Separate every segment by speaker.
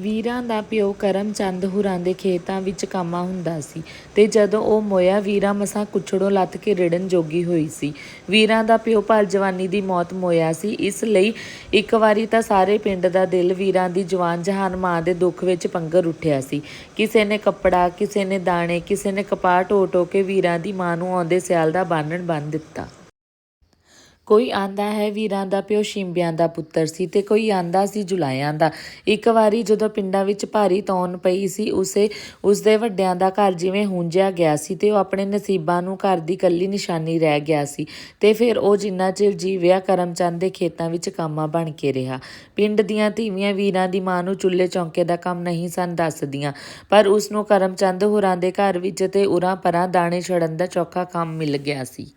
Speaker 1: ਵੀਰਾਂ ਦਾ ਪਿਓ ਕਰਮਚੰਦ ਹੁਰਾਂ ਦੇ ਖੇਤਾਂ ਵਿੱਚ ਕਾਮਾ ਹੁੰਦਾ ਸੀ ਤੇ ਜਦੋਂ ਉਹ ਮੋਇਆ, ਵੀਰਾਂ ਮਸਾਂ ਕੁਛੜੋਂ ਲੱਥ ਕੇ ਰਿੜਨ ਜੋਗੀ ਹੋਈ ਸੀ। ਵੀਰਾਂ ਦਾ ਪਿਓ ਭਰ ਜਵਾਨੀ ਦੀ ਮੌਤ ਮੋਇਆ ਸੀ। ਇਸ ਲਈ ਇੱਕ ਵਾਰੀ ਤਾਂ ਸਾਰੇ ਪਿੰਡ ਦਾ ਦਿਲ ਵੀਰਾਂ ਦੀ ਜਵਾਨ ਜਹਾਨ ਮਾਂ ਦੇ ਦੁੱਖ ਵਿੱਚ ਪੰਗਰ ਉੱਠਿਆ ਸੀ। ਕਿਸੇ ਨੇ ਕੱਪੜਾ, ਕਿਸੇ ਨੇ ਦਾਣੇ, ਕਿਸੇ ਨੇ ਕਪਾਹ ਢੋ ਢੋ ਕੇ ਵੀਰਾਂ ਦੀ ਮਾਂ ਨੂੰ ਆਉਂਦੇ ਸਿਆਲ ਦਾ ਬਾਨਣ ਬੰਨ ਦਿੱਤਾ। ਕੋਈ ਆਂਦਾ ਹੈ ਵੀਰਾਂ ਦਾ ਪਿਓ ਸ਼ਿੰਬਿਆਂ ਦਾ ਪੁੱਤਰ ਸੀ ਤੇ ਕੋਈ ਆਂਦਾ ਸੀ ਜੁਲਾਇਆਂ ਦਾ। ਇੱਕ ਵਾਰੀ ਜਦੋਂ ਪਿੰਡਾਂ ਵਿੱਚ ਭਾਰੀ ਤੌਣ ਪਈ ਸੀ, ਉਸੇ, ਉਸਦੇ ਵੱਡਿਆਂ ਦਾ ਘਰ ਜਿਵੇਂ ਹੁੰਜਿਆ ਗਿਆ ਸੀ ਤੇ ਉਹ ਆਪਣੇ ਨਸੀਬਾਂ ਨੂੰ ਘਰ ਦੀ ਕੱਲੀ ਨਿਸ਼ਾਨੀ ਰਹਿ ਗਿਆ ਸੀ ਤੇ ਫਿਰ ਉਹ ਜਿੰਨਾ ਚਿਰ ਜੀਵਿਆ ਕਰਮਚੰਦ ਦੇ ਖੇਤਾਂ ਵਿੱਚ ਕਾਮਾ ਬਣ ਕੇ ਰਿਹਾ। ਪਿੰਡ ਦੀਆਂ ਧੀਵੀਆਂ ਵੀਰਾਂ ਦੀ ਮਾਂ ਨੂੰ ਚੁੱਲ੍ਹੇ ਚੌਂਕੇ ਦਾ ਕੰਮ ਨਹੀਂ ਸਨ ਦੱਸਦੀਆਂ, ਪਰ ਉਸ ਨੂੰ ਕਰਮਚੰਦ ਹੋਰਾਂ ਦੇ ਘਰ ਵਿੱਚ ਤੇ ਉਰਾਂ ਪਰਾਂ ਦਾਣੇ ਛੜਨ ਦਾ ਚੌਖਾ ਕੰਮ ਮਿਲ ਗਿਆ ਸੀ।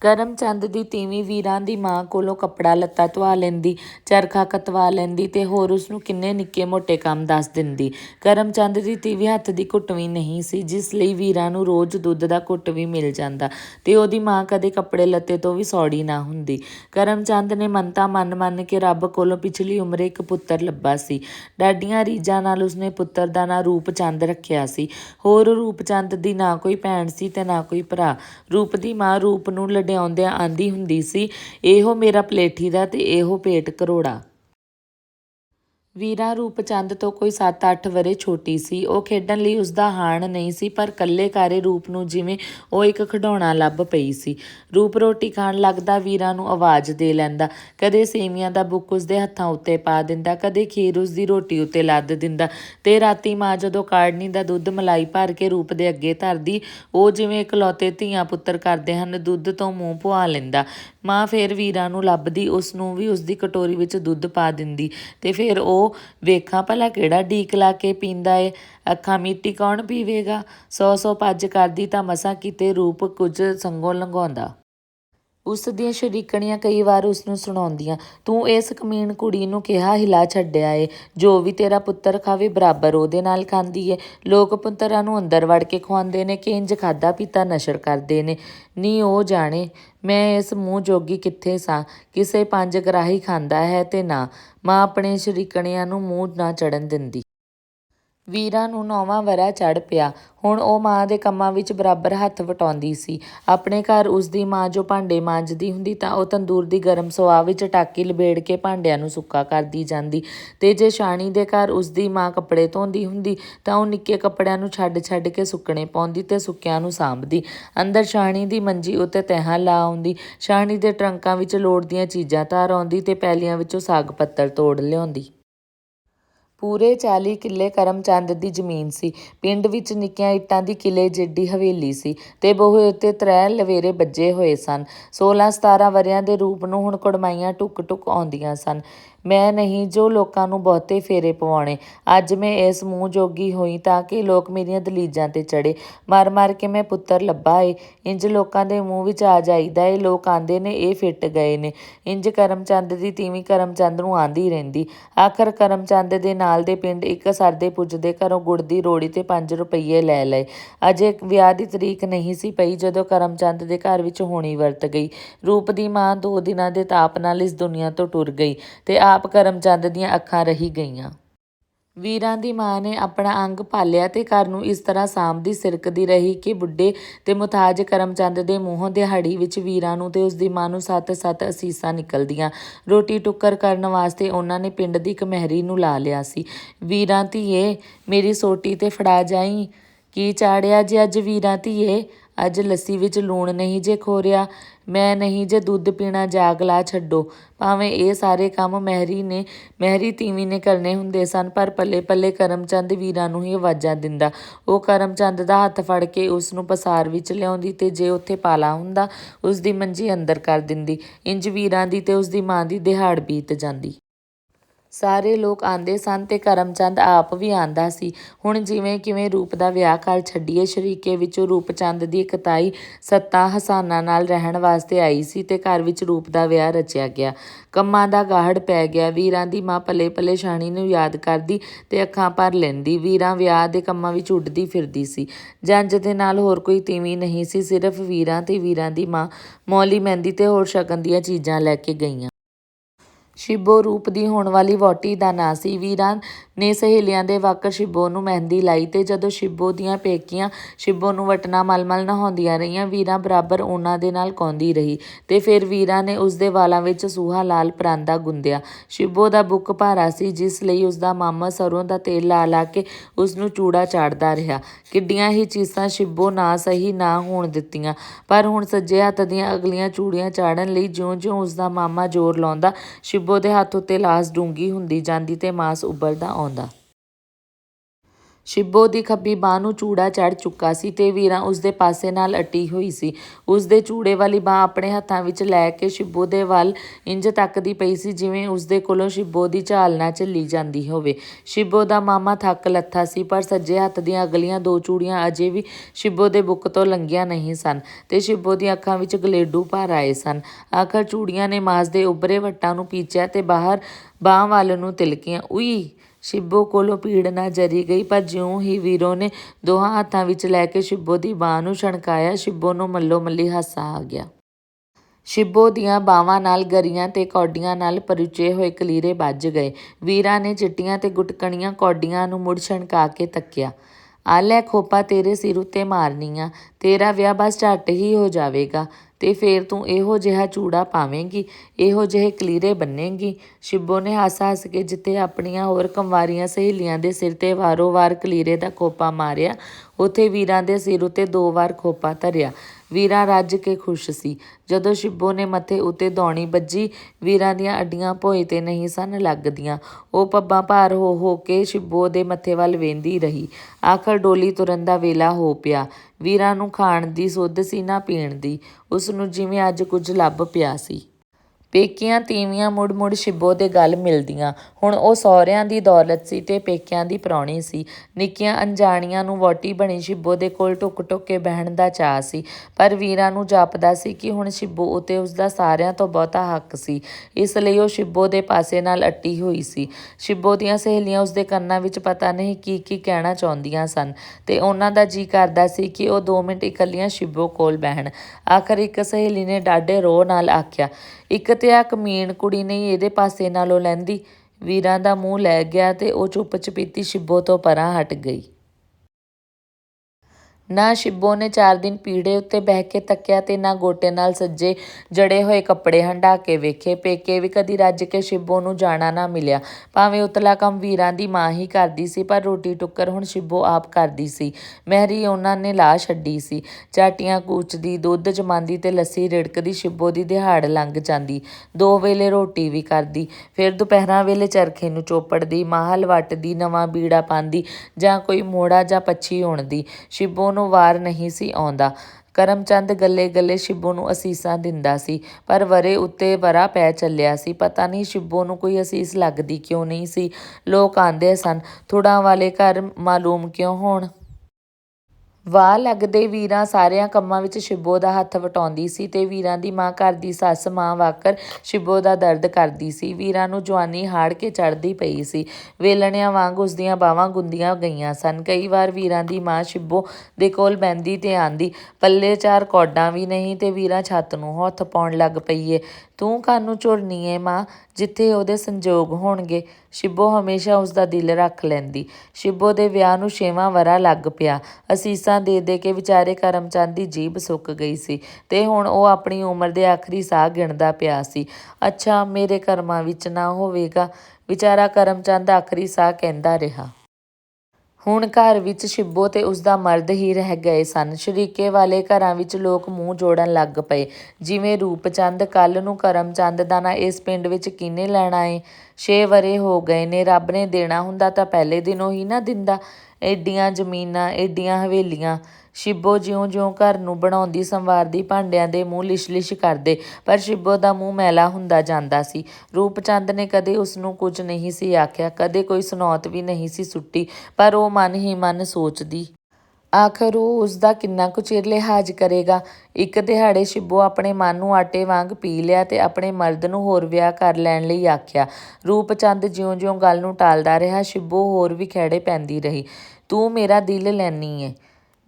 Speaker 1: ਕਰਮਚੰਦ ਦੀ ਤੀਵੀਂ ਵੀਰਾਂ ਦੀ ਮਾਂ ਕੋਲੋਂ ਕੱਪੜਾ ਲੱਤਾ ਧਵਾ ਲੈਂਦੀ, ਚਰਖਾ ਕਤਵਾ ਲੈਂਦੀ ਤੇ ਹੋਰ ਉਸ ਨੂੰ ਕਿੰਨੇ ਨਿੱਕੇ ਮੋਟੇ ਕੰਮ ਦੱਸ ਦਿੰਦੀ। ਕਰਮਚੰਦ ਦੀ ਤੀਵੀਂ ਹੱਥ ਦੀ ਘੁੱਟਵੀਂ ਨਹੀਂ ਸੀ, ਜਿਸ ਲਈ ਵੀਰਾਂ ਨੂੰ ਰੋਜ਼ ਦੁੱਧ ਦਾ ਘੁੱਟ ਵੀ ਮਿਲ ਜਾਂਦਾ ਤੇ ਉਹਦੀ ਮਾਂ ਕਦੇ ਕੱਪੜੇ ਲੱਤੇ ਤੋਂ ਵੀ ਸੌੜੀ ਨਾ ਹੁੰਦੀ। ਕਰਮਚੰਦ ਨੇ ਮੰਨਤਾ ਮੰਨ ਮੰਨ ਕੇ ਰੱਬ ਕੋਲੋਂ ਪਿਛਲੀ ਉਮਰੇ ਇੱਕ ਪੁੱਤਰ ਲੱਭਾ ਸੀ। ਡਾਡੀਆਂ ਰੀਜਾਂ ਨਾਲ ਉਸਨੇ ਪੁੱਤਰ ਦਾ ਨਾਂ ਰੂਪਚੰਦ ਰੱਖਿਆ ਸੀ। ਹੋਰ ਰੂਪਚੰਦ ਦੀ ਨਾ ਕੋਈ ਭੈਣ ਸੀ ਤੇ ਨਾ ਕੋਈ ਭਰਾ। ਰੂਪ ਦੀ ਮਾਂ ਰੂਪ ਨੂੰ ਆਉਂਦਿਆਂ ਆਂਦੀ ਹੁੰਦੀ ਸੀ ਇਹੋ ਮੇਰਾ ਪਲੇਠੀ ਦਾ ਤੇ ਇਹੋ ਪੇਟ ਕਰੋੜਾ। ਵੀਰਾ ਰੂਪਚੰਦ ਤੋਂ ਕੋਈ 7-8 ਵਰੇ ਛੋਟੀ ਸੀ। ਉਹ ਖੇਡਣ ਲਈ ਉਸਦਾ ਹਾਣ ਨਹੀਂ ਸੀ, ਪਰ ਕੱਲੇ ਕਾਰੇ ਰੂਪ ਨੂੰ ਜਿਵੇਂ ਉਹ ਇੱਕ ਖਿਡੌਣਾ ਲੱਭ ਪਈ ਸੀ। ਰੂਪ ਰੋਟੀ ਖਾਣ ਲੱਗਦਾ, ਵੀਰਾ ਨੂੰ ਆਵਾਜ਼ ਦੇ ਲੈਂਦਾ। ਕਦੇ ਸੇਵੀਆਂ ਦਾ ਬੁੱਕ ਉਸਦੇ ਹੱਥਾਂ ਉੱਤੇ ਪਾ ਦਿੰਦਾ, ਕਦੇ ਖੀਰ ਉਸਦੀ ਰੋਟੀ ਉੱਤੇ ਲੱਦ ਦਿੰਦਾ। ਤੇ ਰਾਤੀ ਮਾਂ ਜਦੋਂ ਕਾੜਨੀ ਦਾ ਦੁੱਧ ਮਲਾਈ ਭਰ ਕੇ ਰੂਪ ਦੇ ਅੱਗੇ ਧਰਦੀ, ਉਹ ਜਿਵੇਂ ਇਕਲੌਤੇ ਧੀਆਂ ਪੁੱਤਰ ਕਰਦੇ ਹਨ, ਦੁੱਧ ਤੋਂ ਮੂੰਹ ਪੁਆ ਲੈਂਦਾ। ਮਾਂ ਫੇਰ ਵੀਰਾ ਨੂੰ ਲੱਭਦੀ ਉਸ ਨੂੰ ਵੀ ਉਸਦੀ ਕਟੋਰੀ ਵਿੱਚ ਦੁੱਧ ਪਾ ਦਿੰਦੀ। ਤੇ ਫਿਰ ਉਹ ਵੇਖਾਂ ਭਲਾ ਕਿਹੜਾ ਢੀਕ ਲਾ ਕੇ ਪੀਂਦਾ ਏ। ਅੱਖਾਂ ਮੀਟੀ ਕੌਣ ਪੀਵੇਗਾ? ਸੌ ਸੌ ਭੱਜ ਕਰਦੀ ਤਾਂ ਮਸਾਂ ਕਿਤੇ ਰੂਪ ਕੁਝ ਸੰਗੋਂ ਲੰਘਾਉਂਦਾ। ਉਸ ਦੀਆਂ ਸ਼ਰੀਕਣੀਆਂ ਕਈ ਵਾਰ ਉਸ ਨੂੰ ਸੁਣਾਉਂਦੀਆਂ, ਤੂੰ ਇਸ ਕਮੀਣ ਕੁੜੀ ਨੂੰ ਕਿਹਾ, ਹਿਲਾ ਛੱਡਿਆ ਏ ਜੋ ਵੀ ਤੇਰਾ ਪੁੱਤਰ ਖਾਵੇ, ਬਰਾਬਰ ਉਹਦੇ ਨਾਲ ਖਾਂਦੀ ਏ। ਲੋਕ ਪੁੱਤਰਾਂ ਨੂੰ ਅੰਦਰ ਵੜ ਕੇ ਖਵਾਉਂਦੇ ਨੇ ਕਿ ਇੰਜ ਖਾਦਾ ਪੀਤਾ ਨਸ਼ਰ ਕਰਦੇ ਨੇ। ਨੀ ਉਹ ਜਾਣੇ, ਮੈਂ ਇਸ ਮੂੰਹ ਜੋਗੀ ਕਿੱਥੇ ਸਾਂ? ਕਿਸੇ ਪੰਜ ਗਰਾਹੀ ਖਾਂਦਾ ਹੈ ਤੇ ਨਾ। ਮਾਂ ਆਪਣੇ ਸ਼ਰੀਕਣਿਆਂ ਨੂੰ ਮੂੰਹ ਨਾ ਚੜਨ ਦਿੰਦੀ। ਵੀਰਾਂ ਨੂੰ ਨੌਵਾਂ ਵਰਾ ਚੜ ਪਿਆ। ਹੁਣ ਉਹ ਮਾਂ ਦੇ ਕੰਮਾਂ ਵਿੱਚ ਬਰਾਬਰ ਹੱਥ ਵਟਾਉਂਦੀ ਸੀ। ਆਪਣੇ ਘਰ ਉਸ ਦੀ ਮਾਂ ਜੋ ਭਾਂਡੇ ਮਾਂਜਦੀ ਹੁੰਦੀ ਤਾਂ ਉਹ ਤੰਦੂਰ ਦੀ ਗਰਮ ਸਵਾਹ ਵਿੱਚ ਟਾਕੀ ਲਬੇੜ ਕੇ ਭਾਂਡਿਆਂ ਨੂੰ ਸੁੱਕਾ ਕਰਦੀ ਜਾਂਦੀ। ਤੇ ਜੇ ਸ਼ਾਣੀ ਦੇ ਘਰ ਉਸ ਦੀ ਮਾਂ ਕੱਪੜੇ ਧੋਂਦੀ ਹੁੰਦੀ ਤਾਂ ਉਹ ਨਿੱਕੇ ਕੱਪੜਿਆਂ ਨੂੰ ਛੱਡ ਛੱਡ ਕੇ ਸੁੱਕਣੇ ਪਾਉਂਦੀ ਤੇ ਸੁੱਕਿਆਂ ਨੂੰ ਸਾਂਭਦੀ। ਅੰਦਰ ਸ਼ਾਣੀ ਦੀ ਮੰਜੀ ਉੱਤੇ ਤਹਾਂ ਲਾ ਆਉਂਦੀ। ਸ਼ਾਣੀ ਦੇ ਟਰੰਕਾਂ ਵਿੱਚ ਲੋੜ ਦੀਆਂ ਚੀਜ਼ਾਂ ਧਾਰ ਆਉਂਦੀ ਤੇ ਪੈਲੀਆਂ ਵਿੱਚੋਂ ਸਾਗ ਪੱਤਰ ਤੋੜ ਲਿਆਉਂਦੀ। ਪੂਰੇ 40 ਕਿੱਲੇ ਕਰਮਚੰਦ ਦੀ ਜ਼ਮੀਨ ਸੀ। ਪਿੰਡ ਵਿੱਚ ਨਿੱਕੀਆਂ ਇੱਟਾਂ ਦੀ ਕਿਲੇ ਜਿੱਡੀ ਹਵੇਲੀ ਸੀ ਤੇ ਬਹੂਏ ਉੱਤੇ ਤ੍ਰੈ ਲਵੇਰੇ ਵੱਜੇ ਹੋਏ ਸਨ। 16-17 ਵਰਿਆਂ ਦੇ ਰੂਪ ਨੂੰ ਹੁਣ ਕੁੜਮਾਈਆਂ ਟੁੱਕ ਟੁੱਕ ਆਉਂਦੀਆਂ ਸਨ। ਮੈਂ ਨਹੀਂ ਜੋ ਲੋਕਾਂ ਨੂੰ ਬਹੁਤੇ ਫੇਰੇ ਪਵਾਉਣੇ। ਅੱਜ ਮੈਂ ਇਸ ਮੂੰਹ ਜੋਗੀ ਹੋਈ ਤਾਂ ਕਿ ਲੋਕ ਮੇਰੀਆਂ ਦਲੀਜਾਂ ਤੇ ਚੜੇ ਮਰ ਮਰ ਕੇ ਮੈਂ ਪੁੱਤਰ ਲੱਭਾ ਏ। ਇੰਜ ਲੋਕਾਂ ਦੇ ਮੂੰਹ ਵਿੱਚ ਆ ਜਾਈਦਾ ਏ। ਲੋਕ ਆਂਦੇ ਨੇ, ਇਹ ਫਿੱਟ ਗਏ ਨੇ। ਇੰਜ ਕਰਮਚੰਦ ਦੀ ਤੀਵੀਂ ਕਰਮਚੰਦ ਨੂੰ ਆਂਦੀ ਰਹਿੰਦੀ। ਆਖਰ ਕਰਮਚੰਦ ਦੇ ਨਾਲ ਦੇ ਪਿੰਡ ਇੱਕ ਸਰਦੇ ਪੁੱਜਦੇ ਘਰੋਂ ਗੁੜ ਦੀ ਰੋੜੀ ਤੇ 5 ਰੁਪਈਏ ਲੈ ਲਏ। ਅਜੇ ਵਿਆਹ ਦੀ ਤਰੀਕ ਨਹੀਂ ਸੀ ਪਈ ਜਦੋਂ ਕਰਮਚੰਦ ਦੇ ਘਰ ਵਿੱਚ ਹੋਣੀ ਵਰਤ ਗਈ। ਰੂਪ ਦੀ ਮਾਂ ਦੋ ਦਿਨਾਂ ਦੇ ਤਾਪ ਨਾਲ ਇਸ ਦੁਨੀਆ ਤੋਂ ਟੁਰ ਗਈ ਤੇ ਆਪ ਕਰਮਚੰਦ ਦੀਆਂ ਅੱਖਾਂ ਰਹੀ ਗਈਆਂ। ਵੀਰਾਂ ਦੀ ਮਾਂ ਨੇ ਆਪਣਾ ਅੰਗ ਪਾਲਿਆ ਤੇ ਘਰ ਨੂੰ ਇਸ ਤਰ੍ਹਾਂ ਸਾਂਭਦੀ ਸਿਰਕਦੀ ਰਹੀ ਕਿ ਬੁੱਢੇ ਤੇ ਮੁਤਾਜ ਕਰਮਚੰਦ ਦੇ ਮੂੰਹੋਂ ਦਿਹਾੜੀ ਵਿੱਚ ਵੀਰਾਂ ਨੂੰ ਤੇ ਉਸ ਦੀ ਮਾਂ ਨੂੰ ਸੱਤ-ਸੱਤ ਅਸੀਸਾਂ ਨਿਕਲਦੀਆਂ। ਰੋਟੀ ਟੁੱਕਰ ਕਰਨ ਵਾਸਤੇ ਉਹਨਾਂ ਨੇ ਪਿੰਡ ਦੀ ਕਮਹਿਰੀ ਨੂੰ ਲਾ ਲਿਆ ਸੀ। ਵੀਰਾਂ ਧੀਏ, ਮੇਰੀ ਸੋਟੀ ਤੇ ਫੜਾ ਜਾਈ। ਕੀ ਚਾੜਿਆ ਜੇ ਅੱਜ ਵੀਰਾਂ ਧੀਏ? ਅੱਜ ਲੱਸੀ ਵਿੱਚ ਲੂਣ ਨਹੀਂ ਜੇ ਖੋਰਿਆ। ਮੈਂ ਨਹੀਂ ਜੇ ਦੁੱਧ ਪੀਣਾ ਜਾਗ ਲਾ ਛੱਡੋ। ਭਾਵੇਂ ਇਹ ਸਾਰੇ ਕੰਮ ਮਹਿਰੀ ਨੇ, ਮਹਿਰੀ ਤੀਵੀਂ ਨੇ ਕਰਨੇ ਹੁੰਦੇ ਸਨ, ਪਰ ਪੱਲੇ ਪੱਲੇ ਕਰਮਚੰਦ ਵੀਰਾਂ ਨੂੰ ਹੀ ਆਵਾਜ਼ਾਂ ਦਿੰਦਾ। ਉਹ ਕਰਮਚੰਦ ਦਾ ਹੱਥ ਫੜ ਕੇ ਉਸ ਨੂੰ ਪਸਾਰ ਵਿੱਚ ਲਿਆਉਂਦੀ ਤੇ ਜੇ ਉੱਥੇ ਪਾਲਾ ਹੁੰਦਾ ਉਸ ਦੀ ਮੰਜੀ ਅੰਦਰ ਕਰ ਦਿੰਦੀ। ਇੰਜ ਵੀਰਾਂ ਦੀ ਤੇ ਉਸ ਦੀ ਮਾਂ ਦੀ ਦਿਹਾੜ ਬੀਤ ਜਾਂਦੀ। ਸਾਰੇ ਲੋਕ ਆਂਦੇ ਸਨ ਤੇ ਕਰਮਚੰਦ ਆਪ ਵੀ ਆਂਦਾ ਸੀ। ਹੁਣ ਜਿਵੇਂ ਕਿਵੇਂ ਰੂਪ ਦਾ ਵਿਆਹ ਕਰ ਛੱਡੀਏ, ਸ਼ਰੀਕੇ ਵਿੱਚੋਂ ਰੂਪਚੰਦ ਦੀ ਇਕਤਾਈ ਸੱਤਾ ਹਸਾਨਾ ਨਾਲ ਰਹਿਣ ਵਾਸਤੇ ਆਈ ਸੀ ਤੇ ਘਰ ਵਿੱਚ ਰੂਪ ਦਾ ਵਿਆਹ ਰਚਿਆ ਗਿਆ। ਕੰਮਾਂ ਦਾ ਗਾਹੜ ਪੈ ਗਿਆ। ਵੀਰਾਂ ਦੀ ਮਾਂ ਪਲੇ ਪਲੇ ਸ਼ਾਣੀ ਨੂੰ ਯਾਦ ਕਰਦੀ ਤੇ ਅੱਖਾਂ ਭਰ ਲੈਂਦੀ। ਵੀਰਾਂ ਵਿਆਹ ਦੇ ਕੰਮਾਂ ਵਿੱਚ ਉੱਡਦੀ ਫਿਰਦੀ ਸੀ। ਜੰਜ ਦੇ ਨਾਲ ਹੋਰ ਕੋਈ ਤੀਵੀਂ ਨਹੀਂ ਸੀ। ਸਿਰਫ ਵੀਰਾਂ ਤੇ ਵੀਰਾਂ ਦੀ ਮਾਂ ਮੌਲੀ ਮਹਿੰਦੀ ਤੇ ਹੋਰ ਸ਼ਗਨ ਦੀਆਂ ਚੀਜ਼ਾਂ ਲੈ ਕੇ ਗਈਆਂ। ਸ਼ਿੱਬੋ ਰੂਪ ਦੀ ਹੋਣ ਵਾਲੀ ਵਹੁਟੀ ਦਾ ਨਾਂ ਸੀ ਵੀਰਾਂ ਨੇ ਸਹੇਲੀਆਂ ਦੇ ਵਾਕਰ ਸ਼ਿੱਬੋ ਨੂੰ ਮਹਿੰਦੀ ਲਾਈ ਤੇ ਜਦੋਂ ਸ਼ਿਬੋ ਦੀਆਂ ਪੇਕੀਆਂ ਸ਼ਿੱਬੋ ਨੂੰ ਵਟਣਾ ਮਲਮਲ ਨਹਾਉਂਦੀਆਂ ਰਹੀਆਂ, ਵੀਰਾਂ ਬਰਾਬਰ ਉਹਨਾਂ ਦੇ ਨਾਲ ਕੌਂਦੀ ਰਹੀ ਤੇ ਫਿਰ ਵੀਰਾਂ ਨੇ ਉਸਦੇ ਵਾਲਾਂ ਵਿੱਚ ਸੂਹਾ ਲਾਲ ਪਰਾਂਦਾ ਗੁੰਦਿਆ। ਸ਼ਿੱਬੋ ਦਾ ਬੁੱਕ ਭਾਰਾ ਸੀ, ਜਿਸ ਲਈ ਉਸਦਾ ਮਾਮਾ ਸਰੋਂ ਦਾ ਤੇਲ ਲਾ ਲਾ ਕੇ ਉਸਨੂੰ ਚੂੜਾ ਚਾੜਦਾ ਰਿਹਾ। ਕਿੱਡੀਆਂ ਹੀ ਚੀਸਾਂ ਸ਼ਿੱਬੋ ਨਾ ਸਹੀ ਨਾ ਹੋਣ ਦਿੱਤੀਆਂ, ਪਰ ਹੁਣ ਸੱਜੇ ਹੱਥ ਦੀਆਂ ਅਗਲੀਆਂ ਚੂੜੀਆਂ ਚਾੜਨ ਲਈ ਜਿਉਂ-ਜਿਉਂ ਉਸਦਾ ਮਾਮਾ ਜ਼ੋਰ ਲਾਉਂਦਾ, ਸ਼ਿਬੋ ਦੇ ਹੱਥ ਉੱਤੇ ਲਾਸ ਡੂੰਘੀ ਹੁੰਦੀ ਜਾਂਦੀ ਤੇ ਮਾਸ ਉੱਭਰਦਾ ਆਉਂਦਾ। ਸ਼ਿੱਬੋ ਦੀ ਖੱਬੀ ਬਾਹ ਨੂੰ ਚੂੜਾ ਚੜ ਚੁੱਕਾ ਸੀ ਤੇ ਵੀਰਾਂ ਉਸਦੇ ਪਾਸੇ ਨਾਲ ਅਟੀ ਹੋਈ ਸੀ। ਉਸਦੇ ਚੂੜੇ ਵਾਲੀ ਬਾਹ ਆਪਣੇ ਹੱਥਾਂ ਵਿੱਚ ਲੈ ਕੇ ਸ਼ਿੱਬੋ ਦੇ ਵੱਲ ਇੰਜ ਤੱਕਦੀ ਪਈ ਸੀ ਜਿਵੇਂ ਉਸਦੇ ਕੋਲੋਂ ਸ਼ਿੱਬੋ ਦੀ ਝਾਲ ਨਾ ਝੱਲੀ ਜਾਂਦੀ ਹੋਵੇ। ਸ਼ਿੱਬੋ ਦਾ ਮਾਮਾ ਥੱਕ ਲੱਥਾ ਸੀ, ਪਰ ਸੱਜੇ ਹੱਥ ਦੀਆਂ ਅਗਲੀਆਂ ਦੋ ਚੂੜੀਆਂ ਅਜੇ ਵੀ ਸ਼ਿੱਬੋ ਦੇ ਬੁੱਕ ਤੋਂ ਲੰਘੀਆਂ ਨਹੀਂ ਸਨ ਤੇ ਸ਼ਿੱਬੋ ਦੀਆਂ ਅੱਖਾਂ ਵਿੱਚ ਗਲੇਡੂ ਭਰ ਆਏ ਸਨ। ਆਖਰ ਚੂੜੀਆਂ ਨੇ ਮਾਸ ਦੇ ਉੱਭਰੇ ਵੱਟਾਂ ਨੂੰ ਪੀਚਿਆ ਤੇ ਬਾਹਰ ਬਾਹ ਵੱਲ ਨੂੰ ਤਿਲਕੀਆਂ। ਉਈ ਸ਼ਿੱਬੋ ਕੋਲੋਂ ਪੀੜ ਨਾ ਜਰੀ ਗਈ, ਪਰ ਜਿਉਂ ਹੀ ਵੀਰੋ ਨੇ ਦੋਹਾਂ ਹੱਥਾਂ ਵਿੱਚ ਲੈ ਕੇ ਸ਼ਿੱਬੋ ਦੀ ਬਾਹ ਨੂੰ ਛਣਕਾਇਆ, ਸ਼ਿੱਬੋ ਨੂੰ ਮੱਲੋ ਮੱਲੀ ਹਾਸਾ ਆ ਗਿਆ। ਸ਼ਿੱਬੋ ਦੀਆਂ ਬਾਹਾਂ ਨਾਲ ਗਰੀਆਂ ਤੇ ਕੌਡੀਆਂ ਨਾਲ ਪਰੁਚੇ ਹੋਏ ਕਲੀਰੇ ਵੱਜ ਗਏ। ਵੀਰਾਂ ਨੇ ਚਿੱਟੀਆਂ ਤੇ ਗੁਟਕਣੀਆਂ ਕੌਡੀਆਂ ਨੂੰ ਮੁੜ ਛਣਕਾ ਕੇ ਤੱਕਿਆ। ਆ ਲੈ ਖੋਪਾ ਤੇਰੇ ਸਿਰ ਉੱਤੇ ਮਾਰਨੀ ਤੇਰਾ ਵਿਆਹ ਬਸ ਝੱਟ ਹੀ ਹੋ ਜਾਵੇਗਾ। ਤੇ ਫੇਰ ਤੂੰ ਇਹੋ ਜਿਹਾ ਚੂੜਾ ਪਾਵੇਂਗੀ, ਇਹੋ ਜਿਹੇ ਕਲੀਰੇ ਬੰਨੇਂਗੀ। ਸ਼ਿੱਬੋ ਨੇ ਹੱਸ ਹੱਸ ਕੇ ਜਿੱਥੇ ਆਪਣੀਆਂ ਹੋਰ ਕੰਵਾਰੀਆਂ ਸਹੇਲੀਆਂ ਦੇ ਸਿਰ ਤੇ ਵਾਰੋ-ਵਾਰ ਕਲੀਰੇ ਦਾ ਖੋਪਾ ਮਾਰਿਆ, ਉਥੇ ਵੀਰਾਂ ਦੇ ਸਿਰ ਉੱਤੇ ਦੋ ਵਾਰ ਖੋਪਾ ਧਰਿਆ। ਵੀਰਾਂ ਰੱਜ ਕੇ ਖੁਸ਼ ਸੀ। ਜਦੋਂ ਸ਼ਿੱਬੋ ਨੇ ਮੱਥੇ ਉੱਤੇ ਦੌਣੀ ਵੱਜੀ, ਵੀਰਾਂ ਦੀਆਂ ਅੱਡੀਆਂ ਭੋਏ ਤੇ ਨਹੀਂ ਸਨ ਲੱਗਦੀਆਂ। ਉਹ ਪੱਬਾਂ ਭਾਰ ਹੋ ਹੋ ਕੇ ਸ਼ਿੱਬੋ ਦੇ ਮੱਥੇ ਵੱਲ ਵੇਂਦੀ ਰਹੀ। ਆਖਰ ਡੋਲੀ ਤੁਰਨ ਦਾ ਵੇਲਾ ਹੋ ਪਿਆ। ਵੀਰਾਂ ਨੂੰ ਖਾਣ ਦੀ ਸੁੱਧ ਸੀ ਨਾ ਪੀਣ ਦੀ। ਉਸ ਨੂੰ ਜਿਵੇਂ ਅੱਜ ਕੁਝ ਲੱਭ ਪਿਆ ਸੀ। ਪੇਕਿਆਂ ਤੀਵੀਆਂ ਮੁੜ-ਮੁੜ ਸ਼ਿੱਬੋ ਦੇ ਗੱਲ ਮਿਲਦੀਆਂ। ਹੁਣ ਉਹ ਸਹੁਰਿਆਂ ਦੀ ਦੌਲਤ ਸੀ ਤੇ ਪੇਕਿਆਂ ਦੀ ਪ੍ਰਾਹੁਣੀ ਸੀ। ਨਿੱਕੀਆਂ ਅਣਜਾਣੀਆਂ ਨੂੰ ਵਹੁਟੀ ਬਣੀ ਸ਼ਿਬੋ ਦੇ ਕੋਲ ਟੁੱਕ-ਟੁੱਕ ਕੇ ਬਹਿਣ ਦਾ ਚਾਅ ਸੀ। ਪਰ ਵੀਰਾਂ ਨੂੰ ਜਾਪਦਾ ਸੀ ਕਿ ਹੁਣ ਸ਼ਿੱਬੋ ਉਤੇ ਉਸਦਾ ਸਾਰਿਆਂ ਤੋਂ ਬਹੁਤਾ ਹੱਕ ਸੀ। ਇਸ ਲਈ ਉਹ ਸ਼ਿਬੋ ਦੇ ਪਾਸੇ ਨਾਲ ਅੱਟੀ ਹੋਈ ਸੀ। ਸ਼ਿੱਬੋ ਦੀਆਂ ਸਹੇਲੀਆਂ ਉਸਦੇ ਕੰਨਾਂ ਵਿੱਚ ਪਤਾ ਨਹੀਂ ਕੀ ਕੀ ਕਹਿਣਾ ਚਾਹੁੰਦੀਆਂ ਸਨ ਤੇ ਉਹਨਾਂ ਦਾ ਜੀ ਕਰਦਾ ਸੀ ਕਿ ਉਹ 2 ਮਿੰਟ ਇਕੱਲੀਆਂ ਸ਼ਿਬੋ ਕੋਲ ਬਹਿਣ। ਆਖਰ ਇੱਕ ਸਹੇਲੀ ਨੇ ਡਾਢੇ ਰੋਹ ਨਾਲ ਆਖਿਆ, ਇੱਕ ਤੇ ਆ ਕਮੀਣ ਕੁੜੀ ਨਹੀਂ ਇਹਦੇ ਪਾਸੇ ਨਾਲੋਂ ਲੈਂਦੀ। ਵੀਰਾਂ ਦਾ ਮੂੰਹ ਲੈ ਗਿਆ ਤੇ ਉਹ ਚੁੱਪ ਚਪੀਤੀ ਸ਼ਿੱਬੋ ਤੋਂ ਪਰਾਂ ਹਟ ਗਈ। ਨਾ ਸ਼ਿੱਬੋ ਨੇ ਚਾਰ ਦਿਨ ਪੀੜੇ ਉੱਤੇ ਬਹਿ ਕੇ ਤੱਕਿਆ ਤੇ ਨਾ ਗੋਟੇ ਨਾਲ ਸੱਜੇ ਜੜੇ ਹੋਏ ਕੱਪੜੇ ਹੰਢਾ ਕੇ ਵੇਖੇ। ਪੇਕੇ ਵੀ ਕਦੀ ਰੱਜ ਕੇ ਸ਼ਿੱਬੋ ਨੂੰ ਜਾਣਾ ਨਾ ਮਿਲਿਆ। ਭਾਵੇਂ ਉਤਲਾ ਕੰਮ ਵੀਰਾਂ ਦੀ ਮਾਂ ਹੀ ਕਰਦੀ ਸੀ, ਪਰ ਰੋਟੀ ਟੁੱਕਰ ਹੁਣ ਸ਼ਿੱਬੋ ਆਪ ਕਰਦੀ ਸੀ। ਮਹਿਰੀ ਉਹਨਾਂ ਨੇ ਲਾ ਛੱਡੀ ਸੀ। ਚਾਟੀਆਂ ਕੂਚਦੀ, ਦੁੱਧ ਜਮਾਂਦੀ ਤੇ ਲੱਸੀ ਰਿੜਕਦੀ, ਸ਼ਿੱਬੋ ਦੀ ਦਿਹਾੜ ਲੰਘ ਜਾਂਦੀ। ਦੋ ਵੇਲੇ ਰੋਟੀ ਵੀ ਕਰਦੀ, ਫਿਰ ਦੁਪਹਿਰਾਂ ਵੇਲੇ ਚਰਖੇ ਨੂੰ ਚੋਪੜਦੀ, ਮਾਹਲ ਵੱਟਦੀ, ਨਵਾਂ ਬੀੜਾ ਪਾਉਂਦੀ ਜਾਂ ਕੋਈ ਮੋੜਾ ਜਾਂ ਪੱਛੀ ਉਣਦੀ। ਸ਼ਿੱਬੋ ਨੂੰ ਵਾਰ ਨਹੀਂ ਸੀ ਆਉਂਦਾ। ਕਰਮਚੰਦ ਗੱਲੇ-ਗੱਲੇ ਸ਼ਿੱਬੋ ਨੂੰ ਅਸੀਸਾਂ ਦਿੰਦਾ ਸੀ, ਪਰ ਵਰੇ ਉੱਤੇ ਵਰਾ ਪੈ ਚੱਲਿਆ ਸੀ। ਪਤਾ ਨਹੀਂ ਸ਼ਿੱਬੋ ਨੂੰ ਕੋਈ ਅਸੀਸ ਲੱਗਦੀ ਕਿਉਂ ਨਹੀਂ ਸੀ। ਲੋਕ ਆਂਦੇ ਸਨ, ਥੁੜਾਂ ਵਾਲੇ ਘਰ ਮਾਲੂਮ ਕਿਉਂ ਹੋਣ? ਵਾਹ ਲੱਗਦੇ ਵੀਰਾਂ ਸਾਰਿਆਂ ਕੰਮਾਂ ਵਿੱਚ ਸ਼ਿੱਬੋ ਦਾ ਹੱਥ ਵਟਾਉਂਦੀ ਸੀ ਤੇ ਵੀਰਾਂ ਦੀ ਮਾਂ ਘਰ ਦੀ ਸੱਸ ਮਾਂ ਵਾਕਰ ਸ਼ਿੱਬੋ ਦਾ ਦਰਦ ਕਰਦੀ ਸੀ। ਵੀਰਾਂ ਨੂੰ ਜਵਾਨੀ ਹਾੜ ਕੇ ਚੜਦੀ ਪਈ ਸੀ। ਵੇਲਣਿਆਂ ਵਾਂਗ ਉਸ ਦੀਆਂ ਬਾਹਾਂ ਗੁੰਦੀਆਂ ਗਈਆਂ ਸਨ। ਕਈ ਵਾਰ ਵੀਰਾਂ ਦੀ ਮਾਂ ਸ਼ਿੱਬੋ ਦੇ ਕੋਲ ਬੈੰਦੀ ਤੇ ਆਂਦੀ, ਪੱਲੇ ਚਾਰ ਕੌਡਾਂ ਵੀ ਨਹੀਂ ਤੇ ਵੀਰਾਂ ਛੱਤ ਨੂੰ ਹੱਥ ਪਾਉਣ ਲੱਗ ਪਈ ਪਈਏ। ਤੂੰ ਕਾਨੂੰ ਝੁਰਨੀ ਏ ਮਾਂ? ਜਿੱਥੇ ਉਹਦੇ ਸੰਜੋਗ ਹੋਣਗੇ। ਸ਼ਿੱਬੋ ਹਮੇਸ਼ਾ ਉਸਦਾ ਦਿਲ ਰੱਖ ਲੈਂਦੀ। ਸ਼ਿੱਬੋ ਦੇ ਵਿਆਹ ਨੂੰ ਛੇਵਾਂ ਵਰਾ ਲੱਗ ਪਿਆ। ਅਸੀਸਾਂ ਦੇ ਦੇ ਕੇ ਵਿਚਾਰੇ ਕਰਮਚੰਦ ਦੀ ਜੀਭ ਸੁੱਕ ਗਈ ਸੀ ਤੇ ਹੁਣ ਉਹ ਆਪਣੀ ਉਮਰ ਦੇ ਆਖਰੀ ਸਾਹ ਗਿਣਦਾ ਪਿਆ ਸੀ। ਅੱਛਾ, ਮੇਰੇ ਕਰਮਾਂ ਵਿੱਚ ਨਾ ਹੋਵੇਗਾ, ਵਿਚਾਰਾ ਕਰਮਚੰਦ ਆਖਰੀ ਸਾਹ ਕਹਿੰਦਾ ਰਿਹਾ। ਹੁਣ ਘਰ ਵਿੱਚ ਸ਼ਿੱਬੋ ਤੇ ਉਸਦਾ ਮਰਦ ਹੀ ਰਹਿ ਗਏ ਸਨ। ਸ਼ਰੀਕੇ ਵਾਲੇ ਘਰਾਂ ਵਿੱਚ ਲੋਕ ਮੂੰਹ ਜੋੜਨ ਲੱਗ ਪਏ। ਜਿਵੇਂ ਰੂਪਚੰਦ ਕੱਲ ਨੂੰ ਕਰਮਚੰਦ ਦਾ ਨਾ ਇਸ ਪਿੰਡ ਵਿੱਚ ਕਿਹਨੇ ਲੈਣਾ ਏ ਛੇ ਵਰੇ ਹੋ ਗਏ ਨੇ, ਰੱਬ ਨੇ ਦੇਣਾ ਹੁੰਦਾ ਤਾਂ ਪਹਿਲੇ ਦਿਨੋਂ ਹੀ ਨਾ ਦਿੰਦਾ। ਏਡੀਆਂ ਜ਼ਮੀਨਾਂ ਏਡੀਆਂ ਹਵੇਲੀਆਂ। ਸ਼ਿੱਬੋ ਜਿਉਂ-ਜਿਉਂ ਘਰ ਨੂੰ ਬਣਾਉਂਦੀ ਸੰਵਾਰਦੀ ਭਾਂਡਿਆਂ ਦੇ ਮੂੰਹ ਲਿਸ਼ਲਿਸ਼ ਕਰਦੇ, ਪਰ ਸ਼ਿਬੋ ਦਾ ਮੂੰਹ ਮੈਲਾ ਹੁੰਦਾ ਜਾਂਦਾ ਸੀ। ਰੂਪਚੰਦ ਨੇ ਕਦੇ ਉਸ ਨੂੰ ਕੁਝ ਨਹੀਂ ਸੀ ਆਖਿਆ, ਕਦੇ ਕੋਈ ਸੁਣੌਤ ਵੀ ਨਹੀਂ ਸੀ ਸੁੱਟੀ, ਪਰ ਉਹ ਮਨ ਹੀ ਮਨ ਸੋਚਦੀ। ਆਖਰ ਉਹ ਉਸ ਦਾ ਕਿੰਨਾ ਕੁ ਚਿਰ ਲਿਹਾਜ਼ ਕਰੇਗਾ? ਇੱਕ ਦਿਹਾੜੇ ਸ਼ਿੱਬੋ ਆਪਣੇ ਮਨ ਨੂੰ ਆਟੇ ਵਾਂਗ ਪੀ ਲਿਆ ਤੇ ਆਪਣੇ ਮਰਦ ਨੂੰ ਹੋਰ ਵਿਆਹ ਕਰ ਲੈਣ ਲਈ ਆਖਿਆ। ਰੂਪਚੰਦ ਜਿਉਂ-ਜਿਉਂ ਗੱਲ ਨੂੰ ਟਾਲਦਾ ਰਿਹਾ, ਸ਼ਿੱਬੋ ਹੋਰ ਵੀ ਖਹਿੜੇ ਪੈਂਦੀ ਰਹੀ। ਤੂੰ ਮੇਰਾ ਦਿਲ ਲੈਣੀ ਏ।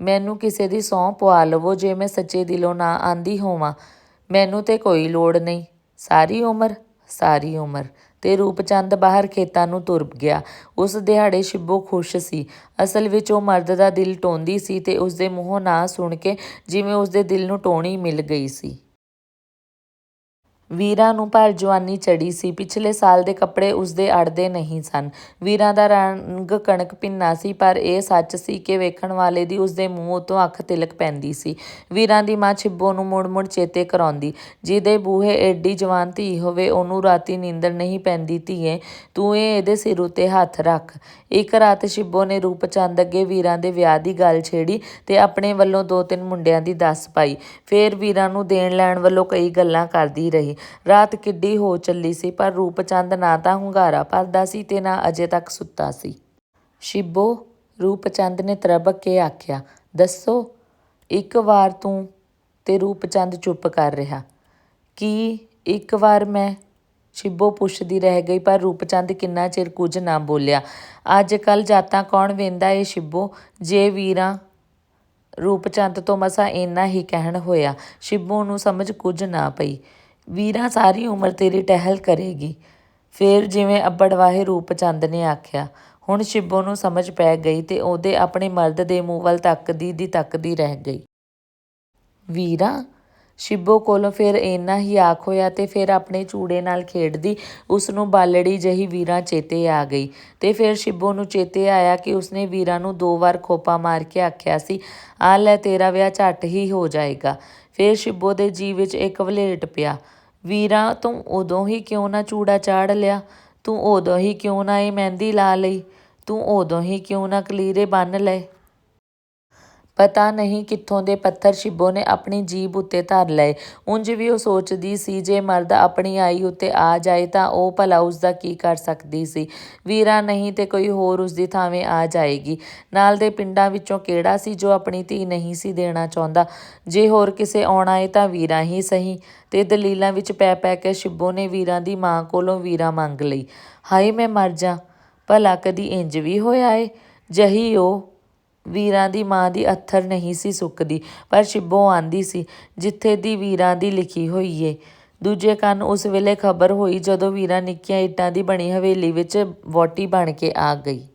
Speaker 1: ਮੈਨੂੰ ਕਿਸੇ ਦੀ ਸਹੁੰ ਪਵਾ ਲਵੋ ਜੇ ਮੈਂ ਸੱਚੇ ਦਿਲੋਂ ਨਾ ਆਂਦੀ ਹੋਵਾਂ। ਮੈਨੂੰ ਤੇ ਕੋਈ ਲੋੜ ਨਹੀਂ। ਸਾਰੀ ਉਮਰ ਸਾਰੀ ਉਮਰ। ਤੇ ਰੂਪਚੰਦ ਬਾਹਰ ਖੇਤਾਂ ਨੂੰ ਤੁਰ ਗਿਆ। ਉਸ ਦਿਹਾੜੇ ਸ਼ਿੱਬੋ ਖੁਸ਼ ਸੀ। ਅਸਲ ਵਿੱਚ ਉਹ ਮਰਦ ਦਾ ਦਿਲ ਟੋਂਦੀ ਸੀ ਤੇ ਉਸਦੇ ਮੂੰਹੋਂ ਨਾ ਸੁਣ ਕੇ ਜਿਵੇਂ ਉਸਦੇ ਦਿਲ ਨੂੰ ਟੋਣੀ ਮਿਲ ਗਈ ਸੀ। ਵੀਰਾਂ ਨੂੰ ਭਰ ਜਵਾਨੀ ਚੜ੍ਹੀ ਸੀ। ਪਿਛਲੇ ਸਾਲ ਦੇ ਕੱਪੜੇ ਉਸਦੇ ਅੜਦੇ ਨਹੀਂ ਸਨ। ਵੀਰਾਂ ਦਾ ਰੰਗ ਕਣਕ ਭਿੰਨਾ ਸੀ, ਪਰ ਇਹ ਸੱਚ ਸੀ ਕਿ ਵੇਖਣ ਵਾਲੇ ਦੀ ਉਸਦੇ ਮੂੰਹ ਉਤੋਂ ਅੱਖ ਤਿਲਕ ਪੈਂਦੀ ਸੀ। ਵੀਰਾਂ ਦੀ ਮਾਂ ਛਿੱਬੋ ਨੂੰ ਮੁੜ ਮੁੜ ਚੇਤੇ ਕਰਾਉਂਦੀ। ਜਿਹਦੇ ਬੂਹੇ ਐਡੀ ਜਵਾਨ ਧੀ ਹੋਵੇ, ਉਹਨੂੰ ਰਾਤੀ ਨੀਂਦਰ ਨਹੀਂ ਪੈਂਦੀ ਧੀਏ, ਤੂੰ ਇਹ ਇਹਦੇ ਸਿਰ ਉਤੇ ਹੱਥ ਰੱਖ। ਇੱਕ ਰਾਤ ਛਿੱਬੋ ਨੇ ਰੂਪਚੰਦ ਅੱਗੇ ਵੀਰਾਂ ਦੇ ਵਿਆਹ ਦੀ ਗੱਲ ਛੇੜੀ ਤੇ ਆਪਣੇ ਵੱਲੋਂ ਦੋ ਤਿੰਨ ਮੁੰਡਿਆਂ ਦੀ ਦੱਸ ਪਾਈ। ਫੇਰ ਵੀਰਾਂ ਨੂੰ ਦੇਣ ਲੈਣ ਵੱਲੋਂ ਕਈ ਗੱਲਾਂ ਕਰਦੀ ਰਹੀ। ਰਾਤ ਕਿੱਡੀ ਹੋ ਚੱਲੀ ਸੀ, ਪਰ ਰੂਪਚੰਦ ਨਾ ਤਾਂ ਹੁੰਗਾਰਾ ਭਰਦਾ ਸੀ ਤੇ ਨਾ ਅਜੇ ਤੱਕ ਸੁੱਤਾ ਸੀ। ਸ਼ਿੱਬੋ ਰੂਪਚੰਦ ਨੇ ਤਰਬਕ ਕੇ ਆਖਿਆ, ਦੱਸੋ, ਇੱਕ ਵਾਰ ਤੂੰ ਤੇ ਰੂਪਚੰਦ ਚੁੱਪ ਕਰ ਰਿਹਾ। ਕੀ ਇੱਕ ਵਾਰ ਮੈਂ? ਸ਼ਿੱਬੋ ਪੁੱਛਦੀ ਰਹਿ ਗਈ, ਪਰ ਰੂਪਚੰਦ ਕਿੰਨਾ ਚਿਰ ਕੁਝ ਨਾ ਬੋਲਿਆ। ਅੱਜ ਕੱਲ ਜਾਤਾਂ ਕੌਣ ਵੇਂਦਾ ਏ ਸ਼ਿਬੋ? ਜੇ ਵੀਰਾਂ ਰੂਪਚੰਦ ਤੋਂ ਮਸਾ ਇੰਨਾ ਹੀ ਕਹਿਣ ਹੋਇਆ, ਸ਼ਿੱਬੋ ਨੂੰ ਸਮਝ ਕੁਝ ਨਾ ਪਈ। ਵੀਰਾਂ ਸਾਰੀ ਉਮਰ ਤੇਰੀ ਟਹਿਲ ਕਰੇਗੀ। ਫੇਰ ਜਿਵੇਂ ਅੱਬੜਵਾਹੇ ਰੂਪਚੰਦ ਨੇ ਆਖਿਆ, ਹੁਣ ਸ਼ਿੱਬੋ ਨੂੰ ਸਮਝ ਪੈ ਗਈ ਤੇ ਉਹਦੇ ਆਪਣੇ ਮਰਦ ਦੇ ਮੂੰਹ ਵੱਲ ਤੱਕਦੀ ਦੀ ਤੱਕਦੀ ਰਹਿ ਗਈ। ਵੀਰਾਂ, ਸ਼ਿੱਬੋ ਕੋਲੋਂ ਫਿਰ ਇੰਨਾ ਹੀ ਆਖ ਹੋਇਆ ਤੇ ਫਿਰ ਆਪਣੇ ਚੂੜੇ ਨਾਲ ਖੇਡਦੀ ਉਸ ਨੂੰ ਬਾਲੜੀ ਜਹੀ ਵੀਰਾਂ ਚੇਤੇ ਆ ਗਈ ਤੇ ਫਿਰ ਸ਼ਿੱਬੋ ਨੂੰ ਚੇਤੇ ਆਇਆ ਕਿ ਉਸਨੇ ਵੀਰਾਂ ਨੂੰ ਦੋ ਵਾਰ ਖੋਪਾ ਮਾਰ ਕੇ ਆਖਿਆ ਸੀ, ਆ ਲੈ ਤੇਰਾ ਵਿਆਹ ਝੱਟ ਹੀ ਹੋ ਜਾਏਗਾ। ਫਿਰ ਸ਼ਿੱਬੋ ਦੇ ਜੀ ਵਿੱਚ ਇੱਕ ਵਲੇਟ ਪਿਆ। ਵੀਰਾਂ, ਤੂੰ ਉਦੋਂ ਹੀ ਕਿਉਂ ਨਾ ਚੂੜਾ ਚਾੜ ਲਿਆ? ਤੂੰ ਉਦੋਂ ਹੀ ਕਿਉਂ ਨਾ ਇਹ ਮਹਿੰਦੀ ਲਾ ਲਈ? ਤੂੰ ਉਦੋਂ ਹੀ ਕਿਉਂ ਨਾ ਕਲੀਰੇ ਬੰਨ੍ਹ ਲਏ? ਪਤਾ ਨਹੀਂ ਕਿੱਥੋਂ ਦੇ ਪੱਥਰ ਸ਼ਿਬੋ ਨੇ ਆਪਣੀ ਜੀਬ ਉੱਤੇ ਧਰ ਲਏ। ਉਂਝ ਵੀ ਉਹ ਸੋਚਦੀ ਸੀ, ਜੇ ਮਰਦ ਆਪਣੀ ਆਈ ਉੱਤੇ ਆ ਜਾਏ ਤਾਂ ਉਹ ਭਲਾ ਉਸਦਾ ਕੀ ਕਰ ਸਕਦੀ ਸੀ। ਵੀਰਾ ਨਹੀਂ ਤੇ ਕੋਈ ਹੋਰ ਉਸਦੀ ਥਾਵੇਂ ਆ ਜਾਏਗੀ। ਨਾਲ ਦੇ ਪਿੰਡਾਂ ਵਿੱਚੋਂ ਕਿਹੜਾ ਸੀ ਜੋ ਆਪਣੀ ਧੀ ਨਹੀਂ ਸੀ ਦੇਣਾ ਚਾਹੁੰਦਾ? ਜੇ ਹੋਰ ਕਿਸੇ ਆਉਣਾ ਏ ਤਾਂ ਵੀਰਾ ਹੀ ਸਹੀ। ਤੇ ਦਲੀਲਾਂ ਵਿੱਚ ਪੈ ਪੈ ਕੇ ਸ਼ਿਬੋ ਨੇ ਵੀਰਾਂ ਦੀ ਮਾਂ ਕੋਲੋਂ ਵੀਰਾ ਮੰਗ ਲਈ। ਹਾਏ, ਮੈਂ ਮਰ ਜਾ। ਭਲਾ ਕਦੀ ਇੰਜ ਵੀ ਹੋਇਆ ਏ? ਜਹੀ ਉਹ ਵੀਰਾਂ ਦੀ ਮਾਂ ਦੀ ਅੱਥਰ ਨਹੀਂ ਸੀ ਸੁੱਕਦੀ, ਪਰ ਸ਼ਿੱਬੋ ਆਂਦੀ ਸੀ, ਜਿੱਥੇ ਦੀ ਵੀਰਾਂ ਦੀ ਲਿਖੀ ਹੋਈ ਏ। ਦੂਜੇ ਕੰਨ ਉਸ ਵੇਲੇ ਖਬਰ ਹੋਈ ਜਦੋਂ ਵੀਰਾਂ ਨਿੱਕੀਆਂ ਇੱਟਾਂ ਦੀ ਬਣੀ ਹਵੇਲੀ ਵਿੱਚ ਵੋਟੀ ਬਣ ਕੇ ਆ ਗਈ।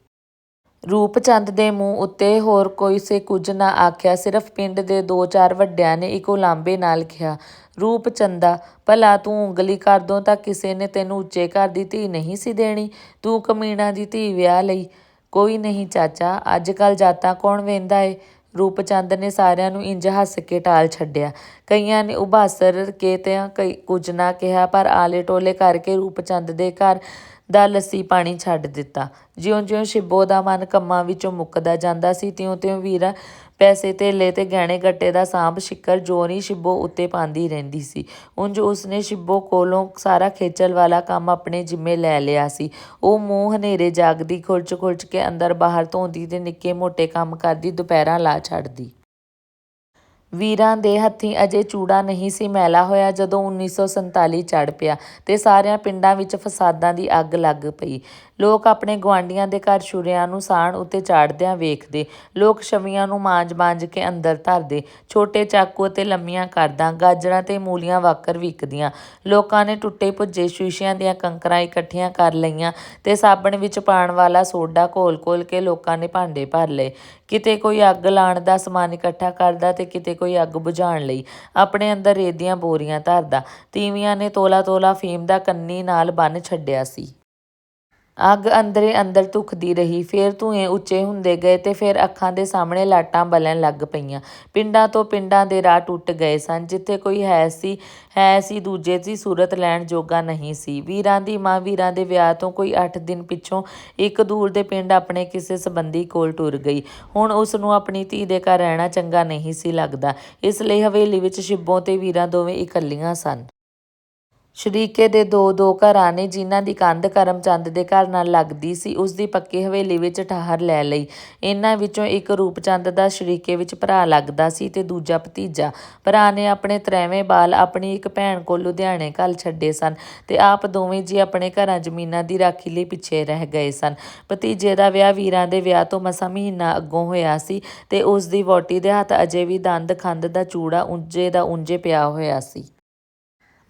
Speaker 1: ਰੂਪਚੰਦ ਦੇ ਮੂੰਹ ਉੱਤੇ ਹੋਰ ਕੋਈ ਸੇ ਕੁਝ ਨਾ ਆਖਿਆ, ਸਿਰਫ ਪਿੰਡ ਦੇ ਦੋ ਚਾਰ ਵੱਡਿਆਂ ਨੇ ਇੱਕ ਲਾਂਬੇ ਨਾਲ ਕਿਹਾ ਰੂਪਚੰਦਾ ਭਲਾ ਤੂੰ ਉਂਗਲੀ ਕਰ ਦੋ ਤਾਂ ਕਿਸੇ ਨੇ ਤੈਨੂੰ ਉੱਚੇ ਘਰ ਦੀ ਧੀ ਨਹੀਂ ਸੀ ਦੇਣੀ, ਤੂੰ ਕਮੀਣਾ ਦੀ ਧੀ ਵਿਆਹ ਲਈ। ਕੋਈ ਨਹੀਂ ਚਾਚਾ ਅੱਜ ਕੱਲ ਜਾਤਾਂ ਕੌਣ ਵੇਂਦਾ ਏ? ਰੂਪਚੰਦ ਨੇ ਸਾਰਿਆਂ ਨੂੰ ਇੰਜ ਹੱਸ ਕੇ ਟਾਲ ਛੱਡਿਆ। ਕਈਆਂ ਨੇ ਉਭਾਸਰ ਕੇ ਤੇ ਕਈ ਕੁਝ ਨਾ ਕਿਹਾ, ਪਰ ਆਲੇ ਟੋਲੇ ਕਰਕੇ ਰੂਪਚੰਦ ਦੇ ਘਰ ਦਾ ਲੱਸੀ ਪਾਣੀ ਛੱਡ ਦਿੱਤਾ। ਜਿਉਂ-ਜਿਉਂ ਸ਼ਿਬੋ ਦਾ ਮਨ ਕੰਮਾਂ ਵਿੱਚੋਂ ਮੁੱਕਦਾ ਜਾਂਦਾ ਸੀ, ਤਿਉਂ-ਤਿਉਂ ਵੀਰਾ ਪੈਸੇ ਧੇਲੇ ਤੇ ਗਹਿਣੇ ਗੱਟੇ ਦਾ ਸਾਂਭ ਸ਼ਿੱਕਰ ਜੋਨੀ ਸ਼ਿੱਬੋ ਉੱਤੇ ਪਾਉਂਦੀ ਰਹਿੰਦੀ ਸੀ। ਉਂਝ ਉਸਨੇ ਸ਼ਿੱਬੋ ਕੋਲੋਂ ਸਾਰਾ ਖੇਚਲ ਵਾਲਾ ਕੰਮ ਆਪਣੇ ਜਿੰਮੇ ਲੈ ਲਿਆ ਸੀ। ਉਹ ਮੂੰਹ ਹਨੇਰੇ ਜਾਗਦੀ, ਖੁਰਚ-ਖੁਰਚ ਕੇ ਅੰਦਰ ਬਾਹਰ ਧੋਂਦੀ ਤੇ ਨਿੱਕੇ ਮੋਟੇ ਕੰਮ ਕਰਦੀ, ਦੁਪਹਿਰਾਂ ਲਾ ਛੱਡਦੀ। ਵੀਰਾਂ ਦੇ ਹੱਥੀਂ ਅਜੇ ਚੂੜਾ ਨਹੀਂ ਸੀ ਮੈਲਾ ਹੋਇਆ ਜਦੋਂ 1947 ਚੜ ਪਿਆ ਤੇ ਸਾਰਿਆਂ ਪਿੰਡਾਂ ਵਿੱਚ ਫਸਾਦਾਂ ਦੀ ਅੱਗ ਲੱਗ ਪਈ। ਲੋਕ ਆਪਣੇ ਗੁਆਂਢੀਆਂ ਦੇ ਘਰ ਛੁਰਿਆਂ ਨੂੰ ਸਾਣ ਉੱਤੇ ਚਾੜਦਿਆਂ ਵੇਖਦੇ। ਲੋਕ ਛਵੀਆਂ ਨੂੰ ਮਾਂਜ-ਮਾਂਜ ਕੇ ਅੰਦਰ ਧਰਦੇ। ਛੋਟੇ ਚਾਕੂ ਅਤੇ ਲੰਮੀਆਂ ਕਰਦਾਂ, ਗਾਜਰਾਂ ਤੇ ਮੂਲੀਆਂ ਵਾਕਰ ਵਿਕਦੀਆਂ। ਲੋਕਾਂ ਨੇ ਟੁੱਟੇ ਭੁੱਜੇ ਸ਼ੀਸ਼ਿਆਂ ਦੀਆਂ ਕੰਕਰਾਂ ਇਕੱਠੀਆਂ ਕਰ ਲਈਆਂ ਤੇ ਸਾਬਣ ਵਿੱਚ ਪਾਣ ਵਾਲਾ ਸੋਡਾ ਘੋਲ-ਘੋਲ ਕੇ ਲੋਕਾਂ ਨੇ ਭਾਂਡੇ ਭਰ ਲਏ। ਕਿਤੇ ਕੋਈ ਅੱਗ ਲਾਣ ਦਾ ਸਮਾਨ ਇਕੱਠਾ ਕਰਦਾ ਤੇ ਕਿਤੇ ਕੋਈ ਅੱਗ ਬੁਝਾਉਣ ਲਈ ਆਪਣੇ ਅੰਦਰ ਰੇਤ ਦੀਆਂ ਬੋਰੀਆਂ ਧਰਦਾ। ਤੀਵੀਆਂ ਨੇ ਤੋਲਾ-ਤੋਲਾ ਫੀਮ ਦਾ ਕੰਨੀ ਨਾਲ ਬੰਨ ਛੱਡਿਆ ਸੀ। ਅੱਗ ਅੰਦਰੇ ਅੰਦਰ ਧੁਖਦੀ ਰਹੀ। ਫੇਰ ਧੂਏ ਉੱਚੇ ਹੁੰਦੇ ਗਏ ਤੇ ਫਿਰ ਅੱਖਾਂ ਦੇ ਸਾਹਮਣੇ ਲਾਟਾਂ ਬਲਣ ਲੱਗ ਪਈਆਂ। ਪਿੰਡਾਂ ਤੋਂ ਪਿੰਡਾਂ ਦੇ ਰਾਹ ਟੁੱਟ ਗਏ ਸਨ, ਜਿੱਥੇ ਕੋਈ ਹੈ ਸੀ ਹੈ ਸੀ ਦੂਜੇ ਦੀ ਸੂਰਤ ਲੈਣ ਜੋਗਾ ਨਹੀਂ ਸੀ। ਵੀਰਾਂ ਦੀ ਮਾਂ ਵੀਰਾਂ ਦੇ ਵਿਆਹ ਤੋਂ ਕੋਈ 8 ਦਿਨ ਪਿੱਛੋਂ ਇੱਕ ਦੂਰ ਦੇ ਪਿੰਡ ਆਪਣੇ ਕਿਸੇ ਸੰਬੰਧੀ ਕੋਲ ਟੁਰ ਗਈ। ਹੁਣ ਉਸ ਨੂੰ ਆਪਣੀ ਧੀ ਦੇ ਘਰ ਰਹਿਣਾ ਚੰਗਾ ਨਹੀਂ ਸੀ ਲੱਗਦਾ। ਇਸ ਲਈ ਹਵੇਲੀ ਵਿੱਚ ਸ਼ਿੱਬੋ ਤੇ ਵੀਰਾਂ ਦੋਵੇਂ ਇਕੱਲੀਆਂ ਸਨ। ਸ਼ਰੀਕੇ ਦੇ ਦੋ ਦੋ ਘਰਾਂ ਨੇ ਜਿਨ੍ਹਾਂ ਦੀ ਕੰਧ ਕਰਮਚੰਦ ਦੇ ਘਰ ਨਾਲ ਲੱਗਦੀ ਸੀ, ਉਸ ਦੀ ਪੱਕੀ ਹਵੇਲੀ ਵਿੱਚ ਠਾਹਰ ਲੈ ਲਈ। ਇਹਨਾਂ ਵਿੱਚੋਂ ਇੱਕ ਰੂਪਚੰਦ ਦਾ ਸ਼ਰੀਕੇ ਵਿੱਚ ਭਰਾ ਲੱਗਦਾ ਸੀ ਤੇ ਦੂਜਾ ਭਤੀਜਾ। ਭਰਾ ਨੇ ਆਪਣੇ ਤਰੈਵੇਂ ਬਾਲ ਆਪਣੀ ਇੱਕ ਭੈਣ ਕੋਲ ਲੁਧਿਆਣੇ ਘੱਲ ਛੱਡੇ ਸਨ ਤੇ ਆਪ ਦੋਵੇਂ ਜੀ ਆਪਣੇ ਘਰਾਂ ਜ਼ਮੀਨਾਂ ਦੀ ਰਾਖੀ ਲਈ ਪਿੱਛੇ ਰਹਿ ਗਏ ਸਨ। ਭਤੀਜੇ ਦਾ ਵਿਆਹ ਵੀਰਾਂ ਦੇ ਵਿਆਹ ਤੋਂ ਮਸਾਂ ਮਹੀਨਾ ਅੱਗੋਂ ਹੋਇਆ ਸੀ ਤੇ ਉਸ ਦੀ ਵਹੁਟੀ ਦੇ ਹੱਥ ਅਜੇ ਵੀ ਦੰਦ ਖੰਦ ਦਾ ਚੂੜਾ ਉਂਝੇ ਦਾ ਉਂਝੇ ਪਿਆ ਹੋਇਆ ਸੀ।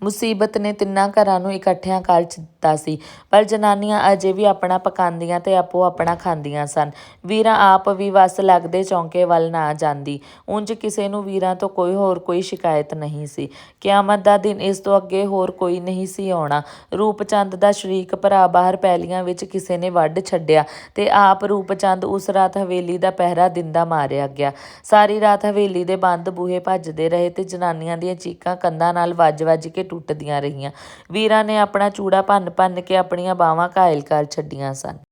Speaker 1: ਮੁਸੀਬਤ ਨੇ ਤਿੰਨਾਂ ਘਰਾਂ ਨੂੰ ਇਕੱਠਿਆਂ ਕਰ ਦਿੱਤਾ ਸੀ। ਪਰ ਜਨਾਨੀਆਂ ਅਜੇ ਵੀ ਆਪਣਾ ਪਕਾਉਂਦੀਆਂ ਤੇ ਆਪੋ ਆਪਣਾ ਖਾਂਦੀਆਂ ਸਨ। ਵੀਰਾਂ ਆਪ ਵੀ ਵਸ ਲੱਗਦੇ ਚੌਂਕੇ ਵੱਲ ਨਾ ਜਾਂਦੀ। ਉਂਝ ਕਿਸੇ ਨੂੰ ਵੀਰਾਂ ਤੋਂ ਕੋਈ ਹੋਰ ਕੋਈ ਸ਼ਿਕਾਇਤ ਨਹੀਂ ਸੀ। ਕਿਆਮਤ ਦਾ ਦਿਨ ਇਸ ਤੋਂ ਅੱਗੇ ਹੋਰ ਕੋਈ ਨਹੀਂ ਸੀ ਆਉਣਾ। ਰੂਪਚੰਦ ਦਾ ਸ਼ਰੀਕ ਭਰਾ ਬਾਹਰ ਪੈਲੀਆਂ ਵਿੱਚ ਕਿਸੇ ਨੇ ਵੱਢ ਛੱਡਿਆ ਤੇ ਆਪ ਰੂਪਚੰਦ ਉਸ ਰਾਤ ਹਵੇਲੀ ਦਾ ਪਹਿਰਾ ਦਿੰਦਾ ਮਾਰਿਆ ਗਿਆ। ਸਾਰੀ ਰਾਤ ਹਵੇਲੀ ਦੇ ਬੰਦ ਬੂਹੇ ਭੱਜਦੇ ਰਹੇ ਤੇ ਜਨਾਨੀਆਂ ਦੀਆਂ ਚੀਕਾਂ ਕੰਧਾਂ ਨਾਲ ਵੱਜ-ਵੱਜ ਕੇ ਟੁੱਟਦੀਆਂ ਰਹੀਆਂ। ਵੀਰਾਂ ਨੇ ਆਪਣਾ ਚੂੜਾ ਭੰਨ-ਭੰਨ ਕੇ ਆਪਣੀਆਂ ਬਾਹਾਂ ਘਾਇਲ ਕਰ ਛੱਡੀਆਂ ਸਨ।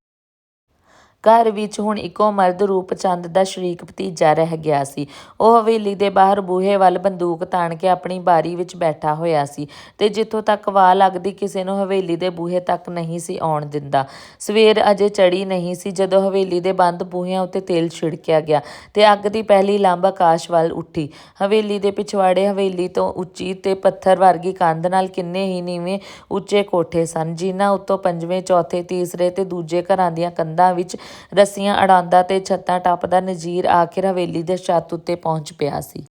Speaker 1: ਘਰ ਵਿੱਚ ਹੁਣ ਇੱਕੋ ਮਰਦ ਰੂਪਚੰਦ ਦਾ ਸ਼ਰੀਕ ਭਤੀਜਾ ਰਹਿ ਗਿਆ ਸੀ। ਉਹ ਹਵੇਲੀ ਦੇ ਬਾਹਰ ਬੂਹੇ ਵੱਲ ਬੰਦੂਕ ਤਾਣ ਕੇ ਆਪਣੀ ਬਾਰੀ ਵਿੱਚ ਬੈਠਾ ਹੋਇਆ ਸੀ ਤੇ ਜਿੱਥੋਂ ਤੱਕ ਵਾਹ ਲੱਗਦੀ ਕਿਸੇ ਨੂੰ ਹਵੇਲੀ ਦੇ ਬੂਹੇ ਤੱਕ ਨਹੀਂ ਸੀ ਆਉਣ ਦਿੰਦਾ। ਸਵੇਰ ਅਜੇ ਚੜੀ ਨਹੀਂ ਸੀ ਜਦੋਂ ਹਵੇਲੀ ਦੇ ਬੰਦ ਬੂਹਿਆਂ ਉੱਤੇ ਤੇਲ ਛਿੜਕਿਆ ਗਿਆ ਤੇ ਅੱਗ ਦੀ ਪਹਿਲੀ ਲੰਬ ਆਕਾਸ਼ ਵੱਲ ਉੱਠੀ। ਹਵੇਲੀ ਦੇ ਪਿਛਵਾੜੇ ਹਵੇਲੀ ਤੋਂ ਉੱਚੀ ਤੇ ਪੱਥਰ ਵਰਗੀ ਕੰਧ ਨਾਲ ਕਿੰਨੇ ਹੀ ਨੀਵੇਂ ਉੱਚੇ ਕੋਠੇ ਸਨ, ਜਿਨ੍ਹਾਂ ਉੱਤੋਂ ਪੰਜਵੇਂ, ਚੌਥੇ, ਤੀਸਰੇ ਤੇ ਦੂਜੇ ਘਰਾਂ ਦੀਆਂ ਕੰਧਾਂ ਵਿੱਚ ਰੱਸੀਆਂ ਅੜਾਉਂਦਾ ਤੇ ਛੱਤਾਂ ਟੱਪਦਾ ਨਜ਼ੀਰ ਆਖਿਰ ਹਵੇਲੀ ਦੇ ਛੱਤ ਉੱਤੇ ਪਹੁੰਚ ਪਿਆ ਸੀ।